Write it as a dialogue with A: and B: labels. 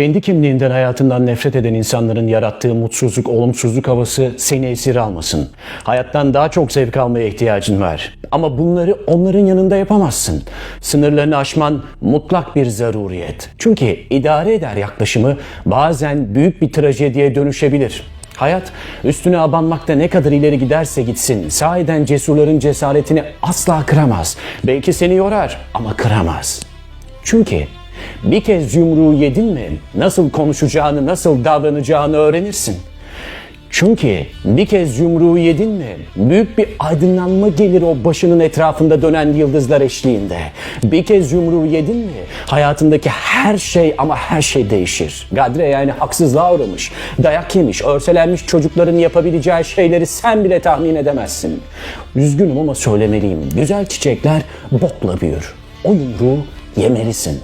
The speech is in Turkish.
A: Kendi kimliğinden hayatından nefret eden insanların yarattığı mutsuzluk, olumsuzluk havası seni esir almasın. Hayattan daha çok zevk almaya ihtiyacın var. Ama bunları onların yanında yapamazsın. Sınırlarını aşman mutlak bir zaruriyet. Çünkü idare eder yaklaşımı bazen büyük bir trajediye dönüşebilir. Hayat üstüne abanmakta ne kadar ileri giderse gitsin sahiden cesurların cesaretini asla kıramaz. Belki seni yorar ama kıramaz. Çünkü bir kez yumruğu yedin mi nasıl konuşacağını, nasıl davranacağını öğrenirsin. Çünkü bir kez yumruğu yedin mi büyük bir aydınlanma gelir o başının etrafında dönen yıldızlar eşliğinde. Bir kez yumruğu yedin mi hayatındaki her şey ama her şey değişir. Gadre yani haksızlığa uğramış, dayak yemiş, örselenmiş çocukların yapabileceği şeyleri sen bile tahmin edemezsin. Üzgünüm ama söylemeliyim. Güzel çiçekler bokla büyür. O yumruğu yemelisin.